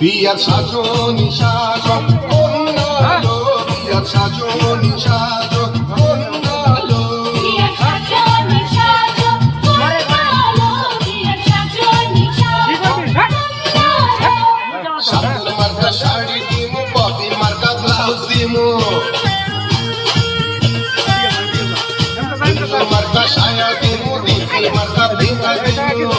বিয়ার সাজনি সাজনি সাজন কন্যালো বিয়ার সাজনি সাজো কন্যালো বিয়ার সাজনি সাজো কন্যালো সামনে মার্কা শাড়ি দিমু পপি মার্কা ব্লাউজ দিমু। মার্কা সায়া দিমু দিদি মার্কা ভিঙ্গা দিমু।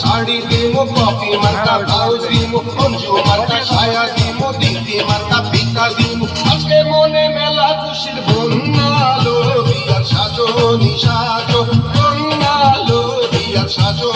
শাড়ি দিমু কপি মাতা ব্লাউজ দিব অঞ্জু মাতা ছায়া দিব দিদি মাতা পিতা দিব আজকে মনে মেলা খুশির বন্যালো বিয়ার সাজো, নিশাজো বন্যালো বিয়ার সাজো।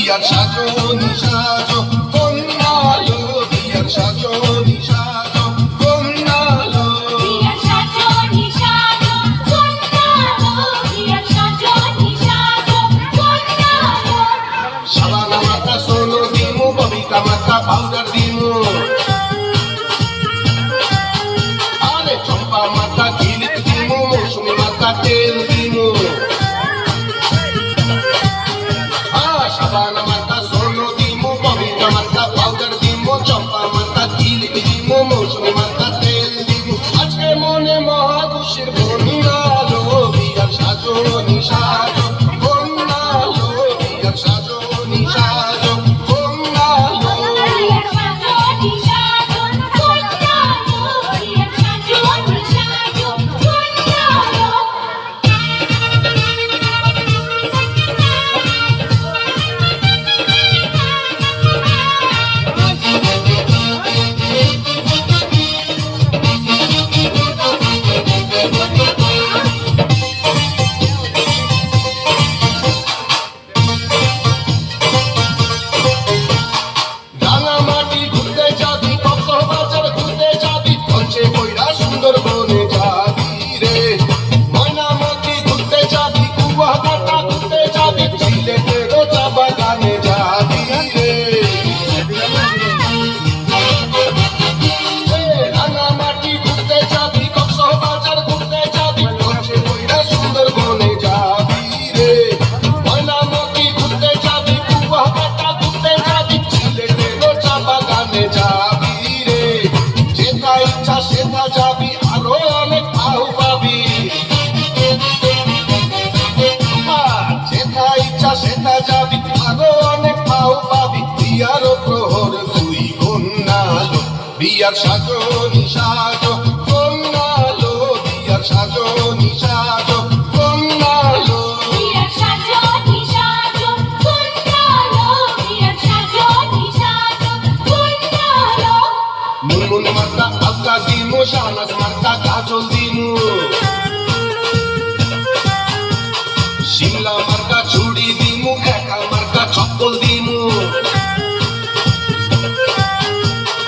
বিয়ার সাজনি সাজো কন্যালো বিয়ার সাজনি। যাবি আরও অনেক আহু পাবি। যেটা ইচ্ছা সেটা যাবি আরও অনেক আহু পাবি। বিয়ার প্রহর তুই কন্যালো বিয়ার সাজনি সাজো কন্যালো বিয়ার সাজনি শাহনাজ মার্কা কাজল দিমু শিমলা মার্কা চুড়ি দিমু, একা মার্কা চপ্পল দিমু।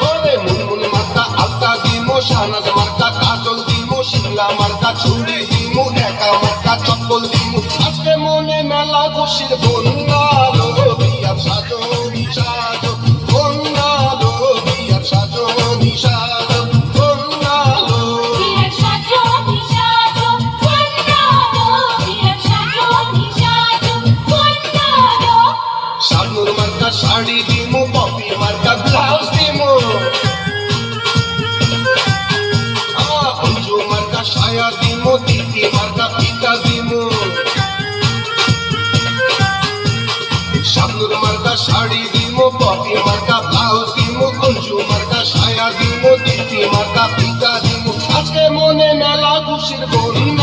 ওরে মুনমুন মার্কা আলকা দিমু, শাহনাজ মার্কা আজকে মনে মেলা খুশির বন্যালো শাড়ি দিমু পপি মার্কা, ব্লাউজ দিমু। অঞ্জু মার্কা সায়া দিমু দিদি মার্কা পিতা দিমু। শামনুর মার্কা শাড়ি দিমু পপি মার্কা ব্লাউজ দিমু, অঞ্জু মার্কা সায়া দিমু দিদি মার্কা পিতা দিমু। আজকে মনে মেলা খুশির বন্ধু